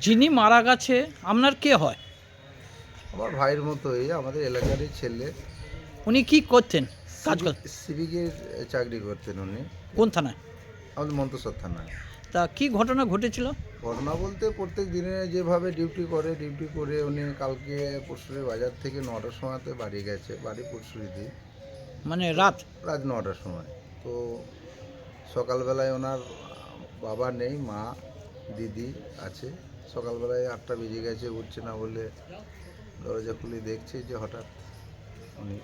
যিনি মারা গেছে আপনার কে হয়? আমার ভাইয়ের মতোই আমাদের এলাকারই ছেলে। উনি কি করতেন কাজ কর সিভিকের চাকরি করতেন উনি। কোন থানায়? আমাদের মন্তসর থানায়। তা কি ঘটনা ঘটেছিল? ঘটনা বলতে প্রত্যেক দিনে যেভাবে ডিউটি করে ডিউটি করে উনি কালকে পরশুরি বাজার থেকে নটার সময়তে বাড়ি গেছে বাড়ি পরশুরিতে মানে রাত? রাত নটার সময়। তো সকালবেলায় ওনার বাবা নেই মা দিদি আছে। সকালবেলায় আটটা বেজে গেছে উঠছে না বলে দরজা খুলে দেখছে যে হঠাৎ উনি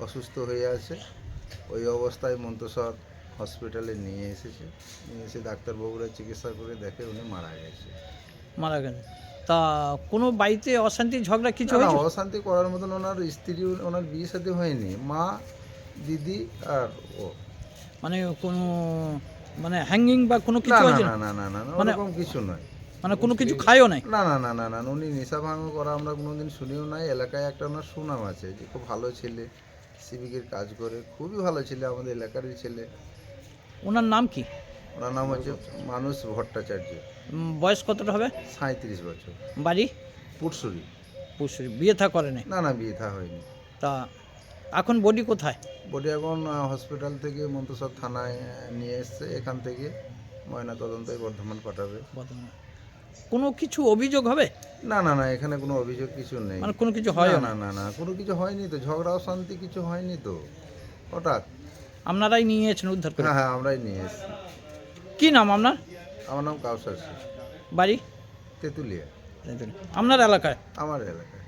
অসুস্থ হয়ে আছে। ওই অবস্থায় মন্তসর হসপিটালে নিয়ে এসেছে। নিয়ে এসে ডাক্তারবাবুরা চিকিৎসা করে দেখে উনি মারা গেছে। মারা গেছে তা কোনো বাড়িতে অশান্তি ঝগড়া কিছু হয়েছে? অশান্তি করার মতন ওনার স্ত্রী ওনার বিয়ে সাথে হয়নি। মা দিদি আর ও। মানে কোনো মানে হ্যাঙ্গিং বা কোনো কিছু না হয়েছে? না না না না না মানে- ওরকম কিছু নয়। মানে কোনো কিছু খায়ও নাই? না না না না না উনি নেশা ভাঙ করা আমরা কোনোদিন শুনিও নাই। এলাকায় একটা ওনার সুনাম আছে যে খুব ভালো ছেলে সিভিকের কাজ করে খুবই ভালো ছেলে আমাদের এলাকারই ছেলে। ওনার নাম কি? ওনার নাম হচ্ছে মানুষ ভট্টাচার্য। বয়স কতটা হবে? সাঁত্রিশ বছর। বাড়ি? পুরসুরি পুষুরি বিয়ে থা করে নাই? না না বিয়ে থা হয়নি। তা এখন বডি কোথায়? বডি এখন হসপিটাল থেকে মন্তসর থানায় নিয়ে এসছে। এখান থেকে ময়না তদন্তে বর্ধমান পাঠাবে। বর্তমানে কোনো কিছু অভিযোগ হবে? না না না এখানে কোনো অভিযোগ কিছু নেই। মানে কোনো কিছু হয় না না? না কোনো কিছু হয়নি তো ঝগড়া অশান্তি কিছু হয়নি তো হঠাৎ। আপনারাই নিয়েছেন উদ্ধার করে? হ্যাঁ হ্যাঁ আমরাই নিয়ে এসেছি। কি নাম আপনার? আমার নাম কাউসার সিং বাড়ি? তেঁতুলিয়া। আপনার এলাকায়? আমার এলাকায়।